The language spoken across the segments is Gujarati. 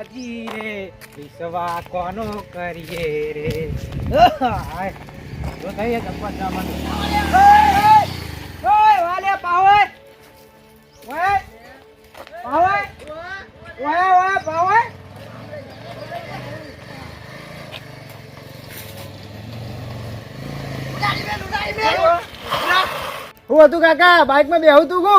બાજી રે વિશ્વા કોનો કરીએ રે. જો. ઓય, ઓય, વાલે પાવય. ઓય, ઓય, પાવય. હું હતું કાકા બાઇકમાં બેહું તું કો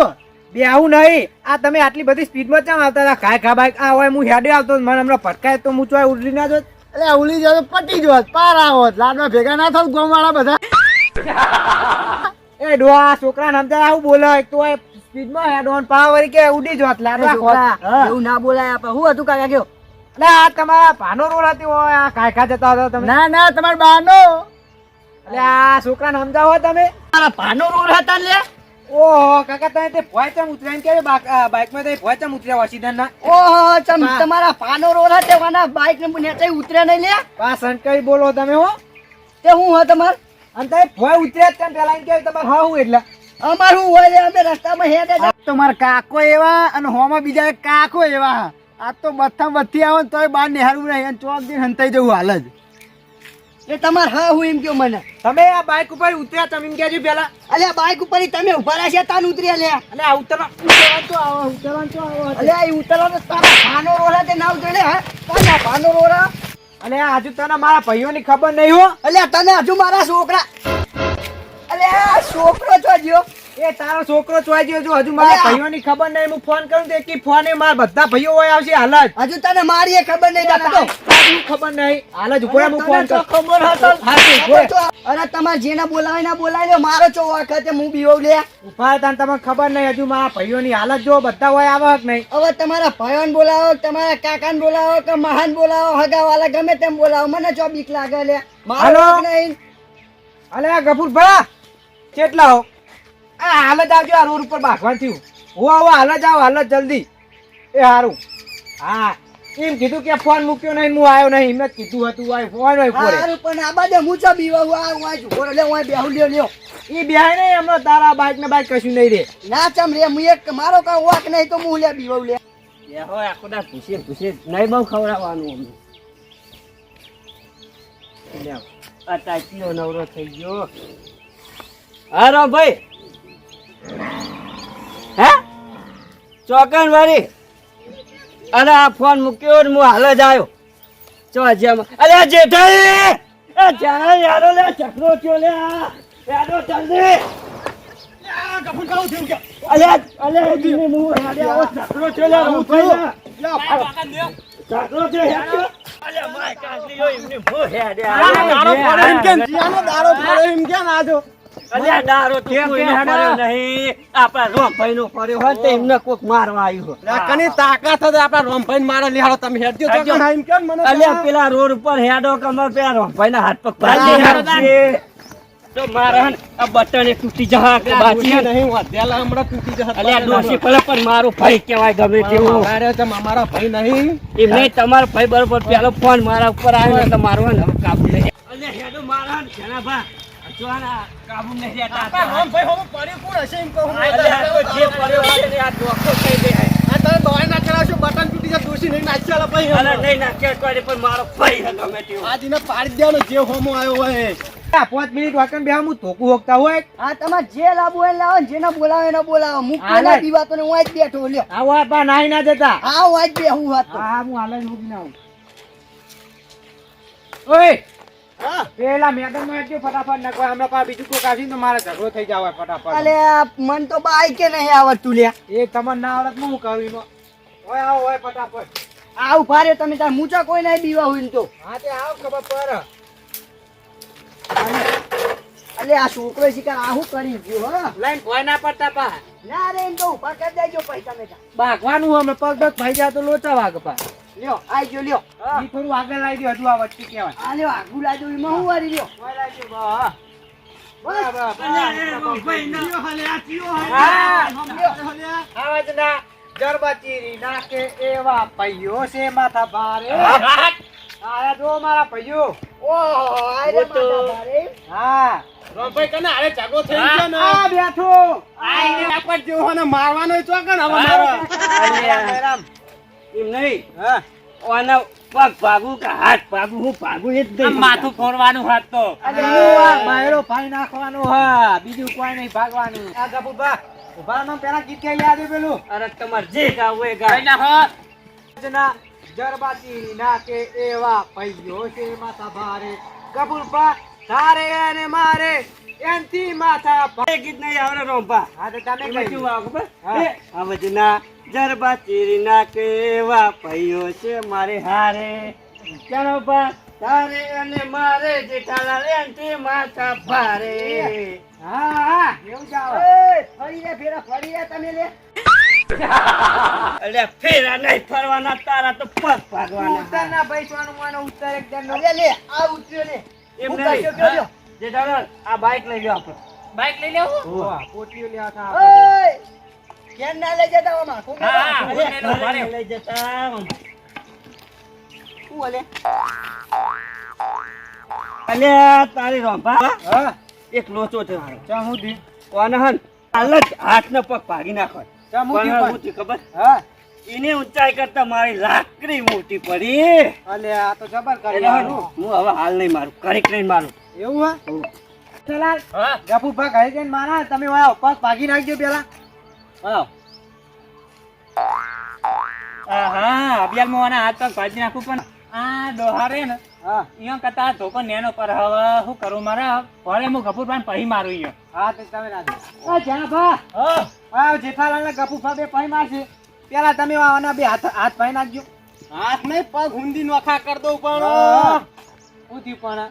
બેહું નહીં. આ તમે આટલી બધી સ્પીડમાં ચામ આવતા હતા? ખાય ખા બાઈક આ હોય હું હેડે આવતો મને હમણાં ફટકાય તો હું ચોય ઉડી ના જોત. એટલે ઉડી જાય તો પટી જોત પાર આવત લાડમાં ભેગા ના થાવ ગોમ વાળા બધા. એ ડોહા છોકરા સમજાય આવું બોલે એક તો સ્પીડમાં હેડોન પાવર કે ઉડી જોત લાડવા. એવું ના બોલાય આપણે. હું હતું કાકા કયો? એટલે આ તમારા ભાનો રોડ હતી હોય આ ખાય ખા જતા હતા તમે? ના ના તમારા બાનો એટલે આ છોકરાને સમજાવો તમે. મારા ભાનો રોડ હતા લે ઓહો કાકા તમે તે ભોય ચમ ઉતરાઈને કે બાઇકમાં તે ભોય ચમ ઉતર્યા વસીદન ના? ઓહો ચમ તમારા ભાનો રોડ હતા વાના બાઈક ને નેચે ઉતર્યા નહીં લે પા બોલો તમે હો. તે હું હા તમાર? અને તમે ભોય ઉતર્યા કેમ? પેલા કે તમારે હા હું એટલે. અમાર હું હોય અમે રસ્તામાં હે જ તો કાકો એવા અને હોમાં બીજા એક કાકો એવા. આ તો બથા બથી આવે ને તોય બાર નિહાળવું નહીં અને ચોક દિન હંતાઈ જવું હાલ જ. એ તમાર હા હું એમ કયો મને. તમે આ બાઇક ઉપર ઉતર્યા તમે એમ કહેજો પેલા. અલ્યા બાઇક ઉપર તમે ઊભા રહ્યા તાન ઉતર્યા લે અને આ ઉતરવા ઉતરવા તો આવો ઉતરવા તો આવો. અલ્યા એ ઉતરવાનો તારા ભાનો રોરા તે ના ઉતરે હા? તારા ભાનો રોરા અને આજુ હજુ તને મારા ભાઈઓની ખબર નહીં હો. અલ્યા તને હજુ મારા છોકરા અલે આ છોકરો છો જ્યો એ તારો છોકરો ચોઈ ગયો જો હજુ મારા ભાઈઓ ભાઈઓની ખબર નહીં. હું ફોન કરું તો એકી ફોન એ મારા બધા ભાઈઓ હોય આવશે હાલ જ હજુ તને મારી એ ખબર નહીં તારું ખબર નહીં. હાલ જ ઉપર હું ફોન કરું. ખબર હતો. હા, અરે તમારે જેને બોલાવે ના બોલાવે મારો ચો વખતે હું બીવવ લે ઊભા તાન તમને ખબર નહીં. હજુ મારા ભાઈઓની હાલત જો બધા હોય આવે કે નહીં. હવે તમારા ભાઈઓને બોલાવો તમારા કાકાને બોલાવો કે મહાન બોલાવો હગાવાલા ગમે તેમ બોલાવો. મને ચો બીક લાગે લે મારો નહીં અલે આ ગફુર ભા કેટલા હો? આ હાલ જ આવજો આ રોડ ઉપર ભાગવાન થયું. હું આવો હાલ જ આવો હાલ જ જલ્દી. એ સારું હા એમ કીધું કે ફોન મૂક્યો નહીં હું આવ્યો નહીં. મેં કીધું હતું આ ફોન હોય ફોન પણ આ બાજુ હું બીવવ આ હું આ ઝુંપડો લે હું આ લ્યો લ્યો. એ બેહાય નહીં હમણાં તારા બાઈક ને બાઈક કશું નહીં રે. ના ચમ રે હું એક મારો કા વાક નહીં તો હું લે બીવવ લે નહીં બહુ ખવડાવવાનું અમને. અટાચીઓ નવરો થઈ ગયો. હારો ભાઈ. હે ચોકન વાળી અરે આ ફોન મૂક્યો ને હું હાલ જ આવ્યો ચો જેમ અરે જેઠાઈ એ જાણે યારો લે ચકરો થયો લે. યારો જલ્દી અલે અલે ધીમે મું હેડે આવો ચકરો થયો લે હું લે. ચકરો થયો હેડે. અલે માય હોય એમની મું હેડે આવો. અલ્યા દારો તો કોઈનો પડ્યો નહીં. આપણા રોમભાઈનો પડ્યો હોય તો એમને કોક મારવા આવ્યું હોય. અલ્યા પેલા રોડ ઉપર હેડો કમર પેલા રોમભાઈના હાથ પગ તો મારે આ બટન એ તૂટી જશે કે બાકી હે ને. અલ્યા ડોશી ભલે પણ મારો ભાઈ કહેવાય ગમે તેવું. નહીં. તમારો ભાઈ બરોબર પેલો ફોન મારા ઉપર આવ્યો ને તો મારો હવે કાબુ અલ્યા હેડો મારા હે ને ઘણા ભા. જો આ ના કાબુ નહીં રહેતા. અલ્યા આ તો જે પડ્યો હોય ને આ ડોકો થઈ જાય. અરે નહીં નાખ્યા તો અરે પણ મારો ભાઈ હે ગમે તેવું. આ પાંચ મિનિટ વાકણ બે હું ધોકું હોકતા હોય આ તમારે જે લાવવું હોય લાવો ને જેને બોલાવે એને બોલાવો હું ને હું આજ બેઠો લ્યો આવો આ પા નાહી ના જતા હા હું આજ બેહું વાત હા હું હાલ જ મૂકીને ઓય હા. પેલા મેડમ નો એટલું ફટાફટ નકો હમણાં પા બીજું તો મારે ઝઘડો થઈ જાવ ફટાફટ. અલે આ મન તો બાઈક કે નહીં આવડતું લ્યા એ તમને ના આવડત હું કરું એમાં? ઓય આવો ઓય ફટાફટ. આ ઊભા તમે તાર મૂચા કોઈ નહીં બીવા હોય ને તો. હા તે આવ ખબર પર અલે આ છોકરો શિકાર આવું કરી ગયો હા? લાઈન કોઈ ના પડતા પા ના રે એમ તો ઊભા કરી દેજો પૈસા મેં બાગવાનું અમે પગ પગ ભાઈ જા તો લોચા વાગ પા લ્યો આઈ ગયો લ્યો ઈ થોડું આગળ લાવી દો હજુ આ વચ્ચે કહેવાય આ લ્યો આગુ દો એમાં હું વારી લ્યો ઓય લાવી દો બા બસ બસ અલ્યા એ રોમભાઈ એમ નહીં? હા. ઓના પગ ભાગું કે હાથ ભાગું હું ભાગું એ જ નહીં. માથું ફોડવાનું હાથ તો. બાયરો ફાઈ નાખવાનું હા બીજું કોઈ નહીં ભાગવાનું. આ ગફુરભા ઊભા. રહો, પેલા ગીત ગાઈ યાદ પેલું? અરે તમારે જે ગાવું એ કઈ નાખો. જના જરબાતી ના કે એવા પૈયો છે માથા ભારે. ગફુરભા તારે અને મારે એનથી માથા ભારે ગીત નહીં આવડે રોંપા હા તો તમે એમાં કહી કેવું આવે ખબર? હા. એ આવજના ચીરી નાખે એવા પૈયો છે મારે હારે? ચાલો બા તારે અને મારે જેઠાલાલ એનથી માથા ભારે હા હા એવું જાવ ફરી રે ફેરા ફરી રે તમે લે. અલ્યા ફેરા નહીં ફરવાના તારા તો પગ ભાગવાના. ઉતર ના બેસવાનું માનો ઉત્તર એકદમ નો. લે લે આ ઉતર્યો લે. એમ નહીં. જેઠાલાલ આ બાઈક લઈ લ્યો આપણે. બાઈક લઈ લેવું? પોટલીઓ લેવા હતા કેમ ના લઈ જતા આમાં કોણ હા, લઈ જતા શું અલે તારી એક લોચો છે મારો. ચા હું દી? કોને હન? હાલ જ હાથને પગ ભાગી નાખો. ચા હું દી પણ. ખબર? હા. એને ઊંચાઈ કરતા મારી લાકડી મોટી પડી. અલે આ તો જબર કરી હું હવે હાલ નહીં મારું ઘડીક નહીં મારું. એવું હા? ચલા હા. ગફુરભા ઘરે જઈને મારા તમે વાળા પગ ભાગી નાખજો પેલા. આવ. હા અભિયાલ મોવાના હાથ પગ ભાજી નાખું પણ આ ડોહારે ને હા. અહીંયા કરતા ધોકો નેનો પર હવે શું કરું મારે? ભલે હું ગફુર પહી મારું અહીંયા હા તો તમે ના આ જા ભા. હા. જેઠાલાલ ને ગફુરભા બે પાઈ મારશે. પેલા તમે આના બે હાથ હાથ પાઈ નાખજો. હાથ નહીં પગ હુંદી નોખા કર દઉં હા. શું પણ.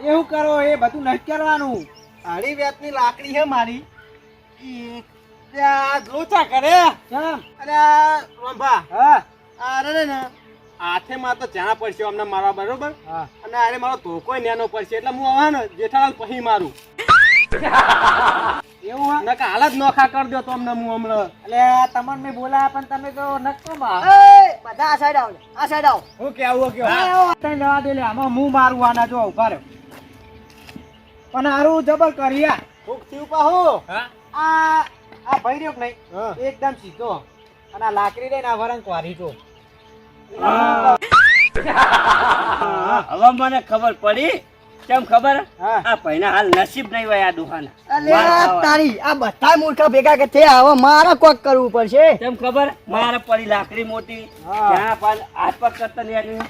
એવું કરો એ બધું નથી કરવાનું. આડી વ્યાતની લાકડી છે મારી. લોચા કરે. અરે રંભા. હા. અરે ને હાથે માં તો ચા પડશે અમને મારવા બરોબર? હા. અને અરે મારો ધોકોય નેનો પડશે એટલે હું આવવાનો જેઠાલાલ પછી મારું. એવું નકા હાલ જ નોખા કરી દો તો અમને હું હમણાં. એટલે તમને મેં બોલાયા પણ તમે તો નક્કો માં બધા આ સાઈડ આવો આ સાઈડ આવો. હું કેવું કેવું? લેવા દે લે આમાં હું મારું આના જો ઊભા રહ્યો. પણ હારું જબર કર્યા ભૂખ થયું પાહો હા. આ આ ભાઈ રહ્યો કે નહીં? હા. એકદમ સીધો. અને આ લાકડી લઈને આ વરણ ક્વારી જો. હવે મને ખબર પડી. કેમ ખબર? હા. આ પૈના હાલ નસીબ નહીં હોય આ દુહાના. અલે. તારી આ બધા મૂર્ખા ભેગા કે છે હવે મારે કોક કરવું પડશે. કેમ ખબર? મારે પડી લાકડી મોટી. હા. ત્યાં પણ આસપાસ કરતા નહીં.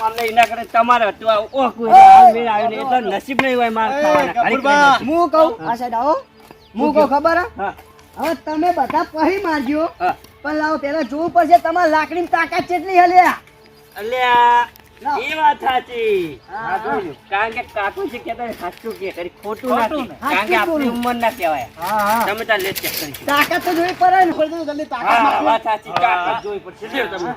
અમને એના કરે તમારે હતું આ આવ્યો નહીં. એટલે નસીબ નહીં હોય માર ખાવાના. ઘડીક ગફુરબા, નહીં નસીબ. હું કહું? આ સાઈડ આવો. હું કહું? ખબર હવે તમે બધા પહી મારજો. પણ લાવો પેલા જોવું પડશે તમારે લાકડીની તાકાત કેટલી હલ્યા અલ્યા, એ વાત સાચી. હા, હા, જોયું. કારણ કે કાકુ છે કે તમે સાચું કે ખોટું નથી. કારણ કે આપણી ઉંમર ના કહેવાય. તમે તાર લેટ ચેક કરી તાકાત તો જોઈ પડે ને ખોલ જલ્દી તાકાત વાત સાચી. તાકાત જોવી પડશે. તમે.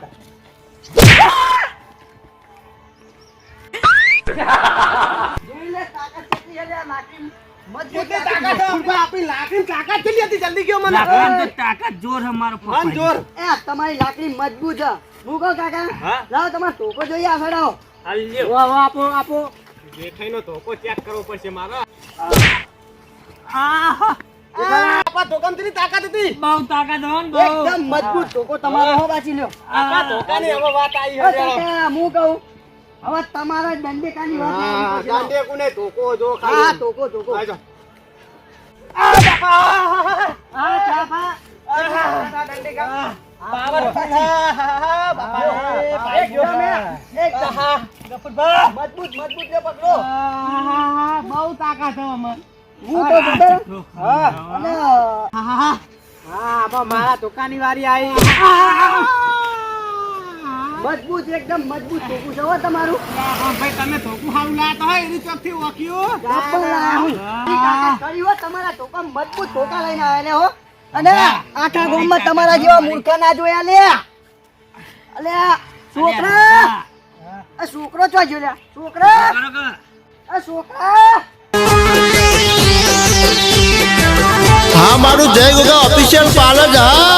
તમારી લાકડી મજબૂત છે. હું કહું કાકા? લાવો તમારો ટોકો જોઈએ આ સાઈડ આવો. હાલ લ્યો. વાહ વાહ આપો આપો. જેઠાઈનો ધોકો ચેક કરવો પડશે મારો. આપા ધોકામથી તાકાત હતી. બહુ તાકાત હોય બહુ. એકદમ મજબૂત ધોકો તમારો હો બાચી લ્યો. આપા ધોકાની હવે વાત આવી ઓ હું કહું હવે તમારા દંડેકાની વાત હા કરવી પડશે. દાંડે કુને ધોકો જો હા ધોકો ધોકો. આજો. હા ચાપા પાવર એકદમ એ, એકદમ. મજબૂત મજબૂત રે પકડો. બહુ તાકાત છે મને હું તો જોતા હા અને હા મારા દુકાની વારી આવી. મજબૂત એકદમ મજબૂત ધોકું છે હો તમારું. ભાઈ તમે ધોકું સારું લાતા હોય એની ચોકથી ઓક્યું કર્યું તમારા ધોકા મજબૂત ધોકા લઈને આયા હો. અને આખા ગામમાં તમારા જેવા મૂર્ખા ના જોયા લે અલે છોકરા. આ છોકરો ચો જોયા છોકરા. આ છોકરા. હા મારું જય ગોગા ઓફિશિયલ પાર્લર છે હા.